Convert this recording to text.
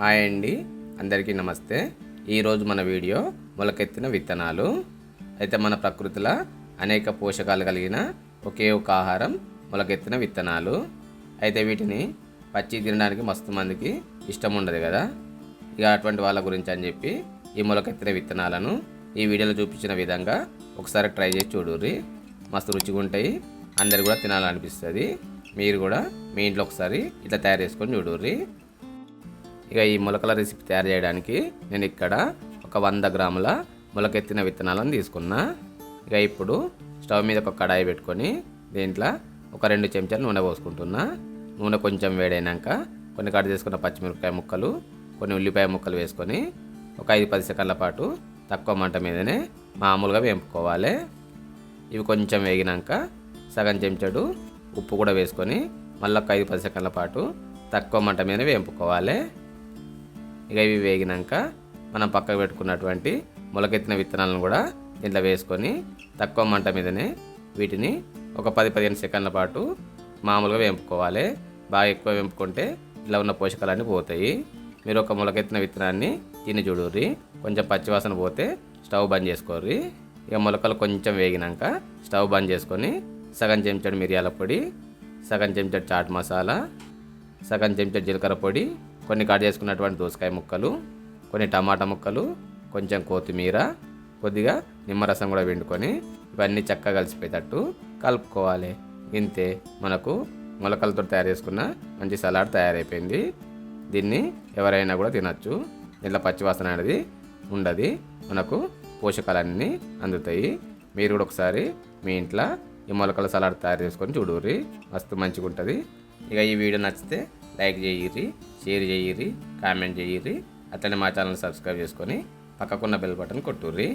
Hi అండి. అందరికీ నమస్తే. ఈరోజు మన వీడియో మొలకెత్తిన విత్తనాలు. అయితే మన ప్రకృతిలో అనేక పోషకాలు కలిగిన ఒకే ఒక ఆహారం మొలకెత్తిన విత్తనాలు. అయితే వీటిని పచ్చి తినడానికి మస్తు మందికి ఇష్టం ఉండదు కదా. ఇక అటువంటి వాళ్ళ గురించి అని చెప్పి ఈ మొలకెత్తిన విత్తనాలను ఈ వీడియోలో చూపించిన విధంగా ఒకసారి ట్రై చేసి చూడుర్రి. మస్తు రుచిగా ఉంటాయి. అందరు కూడా తినాలనిపిస్తుంది. మీరు కూడా మీ ఇంట్లో ఒకసారి ఇట్లా తయారు చేసుకొని చూడుర్రి. ఇక ఈ మొలకల రెసిపీ తయారు చేయడానికి నేను ఇక్కడ ఒక వంద గ్రాముల మొలకెత్తిన విత్తనాలను తీసుకున్నా. ఇక ఇప్పుడు స్టవ్ మీద ఒక కడాయి పెట్టుకొని దీంట్లో ఒక రెండు చెంచాలు నూనె పోసుకుంటున్నా. నూనె కొంచెం వేడైనాక కొన్ని కట్ చేసుకున్న పచ్చిమిరపకాయ ముక్కలు కొన్ని ఉల్లిపాయ ముక్కలు వేసుకొని ఒక ఐదు పది సెకండ్ల పాటు తక్కువ మంట మీదనే మామూలుగా వేపుకోవాలి. ఇవి కొంచెం వేగినాక సగం చెంచాడు ఉప్పు కూడా వేసుకొని మళ్ళీ ఒక ఐదు పది సెకండ్ల పాటు తక్కువ మంట మీద వేపుకోవాలి. ఇక ఇవి వేగినాక మనం పక్కకు పెట్టుకున్నటువంటి మొలకెత్తిన విత్తనాలను కూడా దీంట్లో వేసుకొని తక్కువ మంట మీదనే వీటిని ఒక పది పదిహేను సెకండ్ల పాటు మామూలుగా వేపుకోవాలి. బాగా ఎక్కువ వేపుకుంటే ఇలా ఉన్న పోషకాలన్నీ పోతాయి. మీరు ఒక మొలకెత్తిన విత్తనాన్ని తిని చూడుర్రి. కొంచెం పచ్చివాసన పోతే స్టవ్ బంద్ చేసుకోర్రి. ఇక మొలకలు కొంచెం వేగినాక స్టవ్ బంద్ చేసుకొని సగం చెంచాడు మిరియాల పొడి సగం చెంచాడు చాట్ మసాలా సగం చెంచడు జీలకర్ర పొడి కొన్ని కట్ చేసుకున్నటువంటి దోసకాయ ముక్కలు కొన్ని టమాటా ముక్కలు కొంచెం కొత్తిమీర కొద్దిగా నిమ్మరసం కూడా పిండుకొని ఇవన్నీ చక్కగా కలిసిపోయేటట్టు కలుపుకోవాలి. ఇంతే మనకు మొలకలతో తయారు చేసుకున్న మంచి సలాడ్ తయారైపోయింది. దీన్ని ఎవరైనా కూడా తినచ్చు. దీంట్లో పచ్చివాసన అనేది ఉండదు. మనకు పోషకాలన్నీ అందుతాయి. మీరు కూడా ఒకసారి మీ ఇంట్లో ఈ మొలకల సలాడ్ తయారు చేసుకొని చూడుర్రి మస్తు మంచిగా ఉంటుంది ఇక ఈ వీడియో నచ్చితే లైక్ చేయిరి షేర్ చేయిరి కామెంట్ చేయిరి అట్లనే మా ఛానల్ సబ్స్క్రైబ్ చేసుకొని పక్కకున్న బెల్ బటన్ కొట్టుర్రి.